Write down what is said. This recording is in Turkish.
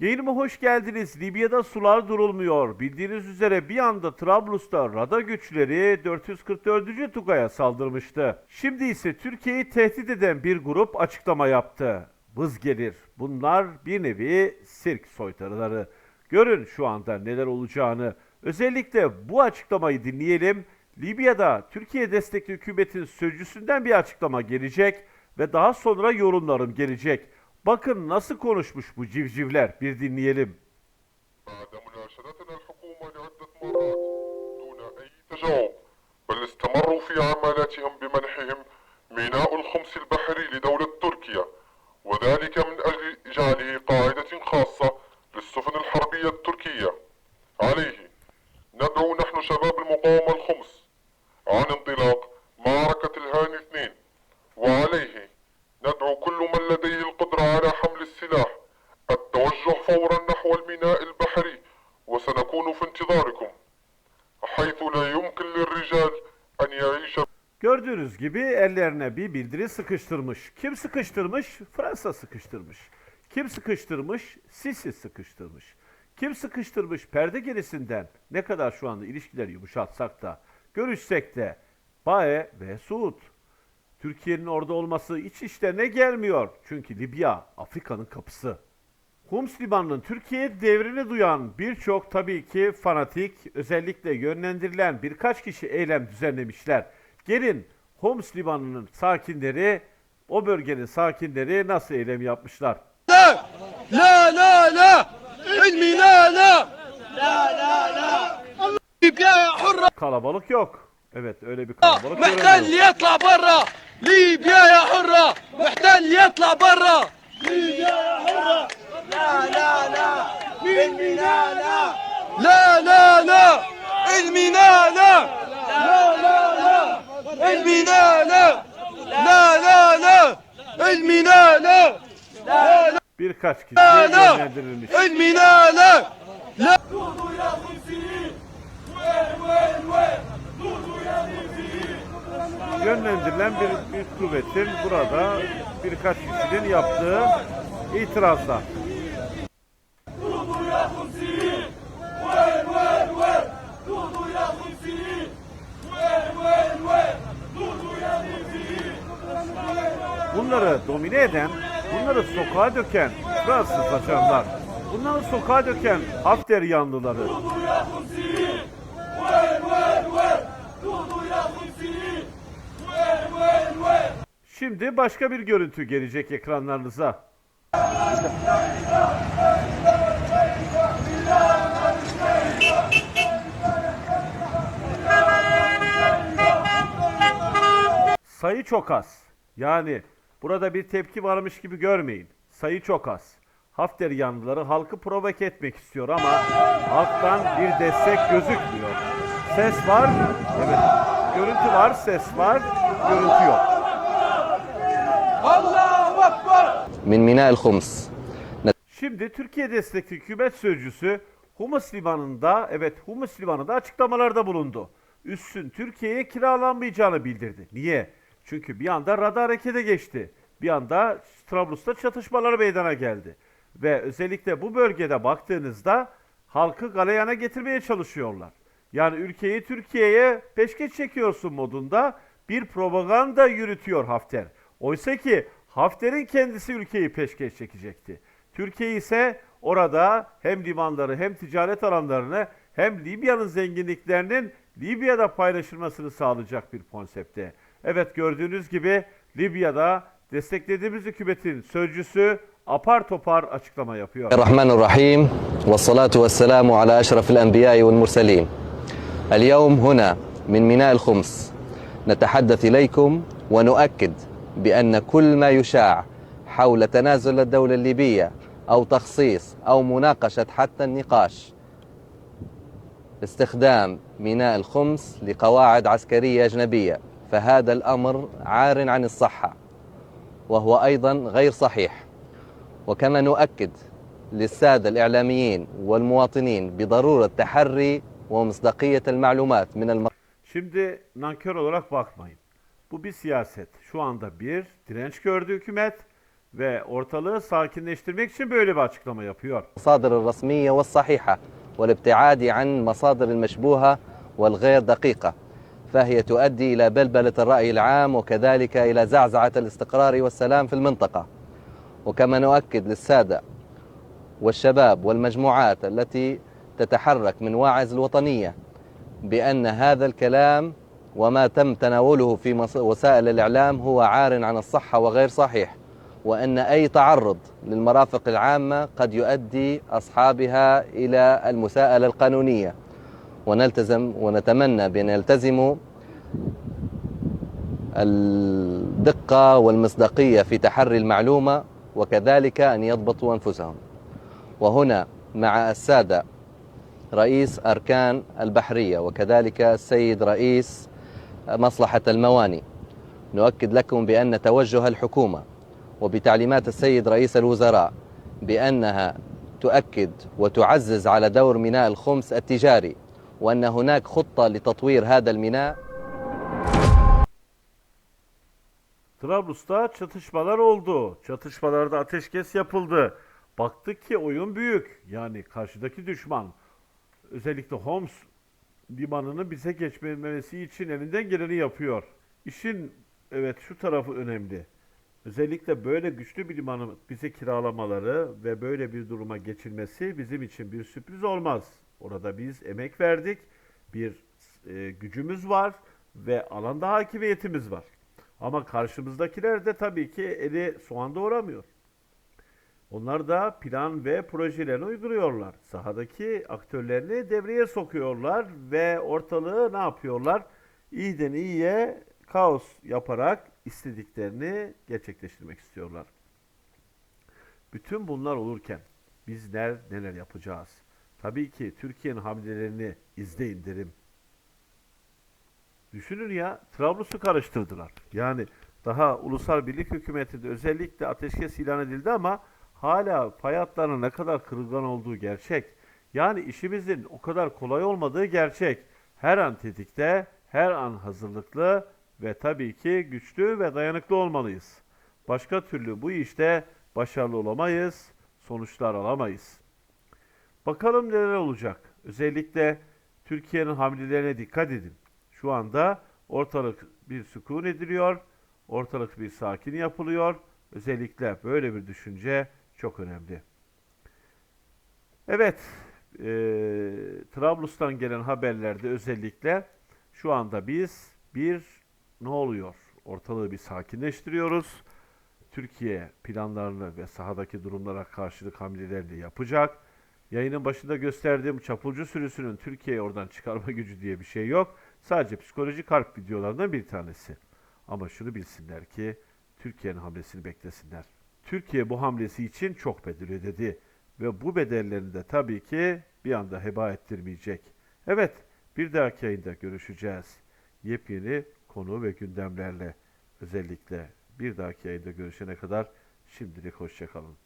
Yayınıma hoş geldiniz. Libya'da sular durulmuyor. Bildiğiniz üzere bir anda Trablus'ta radar güçleri 444. Tugay'a saldırmıştı. Şimdi ise Türkiye'yi tehdit eden bir grup açıklama yaptı. Vız gelir. Bunlar bir nevi sirk soytarıları. Görün şu anda neler olacağını. Özellikle bu açıklamayı dinleyelim. Libya'da Türkiye destekli hükümetin sözcüsünden bir açıklama gelecek ve daha sonra yorumlarım gelecek. Bakın nasıl konuşmuş bu civcivler bir dinleyelim. بعد مناشدتنا الحكومة لعدة مرات دون أي تجاوب بل استمروا في عملاتهم بمنحهم ميناء الخمس البحري لدولة تركيا وذلك من أجل إجعاله قاعدة خاصة للسفن الحربية التركية عليه ندعو نحن شباب المقاومة الخمس عن انطلاق وسنكون في انتظاركم حيث لا يمكن للرجال أن يعيش Gördüğünüz gibi ellerine bir bildiri sıkıştırmış. Kim sıkıştırmış? Fransa sıkıştırmış. Kim sıkıştırmış? Sisi sıkıştırmış. Kim sıkıştırmış? Perde gerisinden ne kadar şu anda ilişkileri yumuşatsak da, görüşsek de Bae ve Suud. Türkiye'nin orada olması hiç işlerine gelmiyor. Çünkü Libya Afrika'nın kapısı. Homs Limanı'nın Türkiye devrini duyan birçok tabii ki fanatik, özellikle yönlendirilen birkaç kişi eylem düzenlemişler. Gelin Homs Limanı'nın sakinleri, o bölgenin sakinleri nasıl eylem yapmışlar? لا لا لا لا علمي لا لا ليبيا حرة Kalabalık yok. Evet öyle bir kalabalık محتل göremiyoruz. اللي يطلع برا ليبيا يا حرة محتل اللي يطلع برا ليبيا يا حرة La la la. Ilmina la. La la la. Ilmina la. La la la. Ilmina la. La la la. Ilmina la. La la. Birkaç kişi yönlendirilmiş. Ilmina la. La. yönlendirilen bir, bir kuvvetin burada birkaç kişinin yaptığı itirazlar. Bunları domine eden, bunları sokağa döken Fransız ajanlar, bunları sokağa döken Hafter yanlıları, Şimdi başka bir görüntü gelecek ekranlarınıza. Sayı çok az. Yani Burada bir tepki varmış gibi görmeyin. Sayı çok az. Hafter yanlıları halkı provoke etmek istiyor ama halktan bir destek gözükmüyor. Ses var, evet. Görüntü var, ses var, görüntü yok. Allahu Akbar! Min minel hums. Şimdi Türkiye destekli hükümet sözcüsü Humus Limanı'nda, evet Humus Limanı'nda açıklamalarda bulundu. Üssün Türkiye'ye kiralanmayacağını bildirdi. Niye? Çünkü bir anda radar harekete geçti. Bir anda Trablus'ta çatışmalar meydana geldi. Ve özellikle bu bölgede baktığınızda halkı galeyana getirmeye çalışıyorlar. Yani ülkeyi Türkiye'ye peşkeş çekiyorsun modunda bir propaganda yürütüyor Hafter. Oysa ki Hafter'in kendisi ülkeyi peşkeş çekecekti. Türkiye ise orada hem limanları hem ticaret alanlarını hem Libya'nın zenginliklerinin Libya'da paylaşılmasını sağlayacak bir konsepte. Evet gördüğünüz gibi Libya'da desteklediğimiz hükümetin sözcüsü apar topar açıklama yapıyor. الرحمن الرحيم والصلاة والسلام على أشرف الأنبياء والمرسلين اليوم هنا من ميناء الخمس نتحدث إليكم ونؤكد بأن كل ما يشاع حول تنازل الدولة الليبية أو تخصيص أو مناقشة حتى النقاش استخدام ميناء الخمس لقواعد عسكرية أجنبية فهذا الأمر عار عن الصحة وهو أيضا غير صحيح وكما نؤكد للسادة الإعلاميين والمواطنين بضرورة تحري ومصداقية المعلومات من الم... Şimdi nankör olarak bakmayın. Bu bir siyaset. Şu anda bir direnç gördü hükümet ve ortalığı sakinleştirmek için böyle bir açıklama yapıyor. المصادر الرسمية والصحيحة والابتعاد عن مصادر المشبوهة والغير دقيقة فهي تؤدي إلى بلبلة الرأي العام وكذلك إلى زعزعة الاستقرار والسلام في المنطقة. وكما نؤكد للسادة والشباب والمجموعات التي تتحرك من واعز الوطنية بأن هذا الكلام وما تم تناوله في وسائل الإعلام هو عار عن الصحة وغير صحيح وأن أي تعرض للمرافق العامة قد يؤدي أصحابها إلى المساءلة القانونية. ونلتزم ونتمنى بأن يلتزموا الدقة والمصداقية في تحري المعلومة وكذلك أن يضبطوا أنفسهم. وهنا مع السادة رئيس أركان البحرية وكذلك السيد رئيس مصلحة المواني نؤكد لكم بأن توجه الحكومة وبتعليمات السيد رئيس الوزراء بأنها تؤكد وتعزز على دور ميناء الخمس التجاري وأن هناك خطة لتطوير هذا الميناء Trablus'ta çatışmalar oldu. Çatışmalarda ateşkes yapıldı. Baktık ki oyun büyük. Yani karşıdaki düşman özellikle Homs limanını bize geçmemesi için elinden geleni yapıyor. İşin evet şu tarafı önemli. Özellikle böyle güçlü bir limanı bize kiralamaları ve böyle bir duruma geçilmesi bizim için bir sürpriz olmaz. Orada biz emek verdik, bir e, gücümüz var ve alanda hakimiyetimiz var. Ama karşımızdakiler de tabii ki eli soğan doğramıyor. Onlar da plan ve projelerini uyguluyorlar. Sahadaki aktörlerini devreye sokuyorlar ve ortalığı ne yapıyorlar? İyiden iyiye kaos yaparak istediklerini gerçekleştirmek istiyorlar. Bütün bunlar olurken biz neler neler yapacağız? Tabii ki Türkiye'nin hamlelerini izleyin derim. Düşünün ya Trablus'u karıştırdılar. Yani daha ulusal birlik hükümetinde özellikle ateşkes ilan edildi ama hala hatlarının ne kadar kırılgan olduğu gerçek. Yani işimizin o kadar kolay olmadığı gerçek. Her an tetikte, her an hazırlıklı ve tabii ki güçlü ve dayanıklı olmalıyız. Başka türlü bu işte başarılı olamayız, sonuçlar alamayız. Bakalım neler olacak. Özellikle Türkiye'nin hamlelerine dikkat edin. Şu anda ortalık bir sükun ediliyor, ortalık bir sakin yapılıyor. Özellikle böyle bir düşünce çok önemli. Evet, e, Trablus'tan gelen haberlerde özellikle şu anda biz bir ne oluyor? Ortalığı bir sakinleştiriyoruz. Türkiye planlarını ve sahadaki durumlara karşılık hamlelerini yapacak. Yayının başında gösterdiğim çapulcu sürüsünün Türkiye'yi oradan çıkarma gücü diye bir şey yok. Sadece psikolojik harp videolarından bir tanesi. Ama şunu bilsinler ki Türkiye'nin hamlesini beklesinler. Türkiye bu hamlesi için çok bedel ödedi ve bu bedellerini de tabii ki bir anda heba ettirmeyecek. Evet, bir dahaki yayında görüşeceğiz. Yepyeni konu ve gündemlerle özellikle bir dahaki yayında görüşene kadar şimdilik hoşçakalın.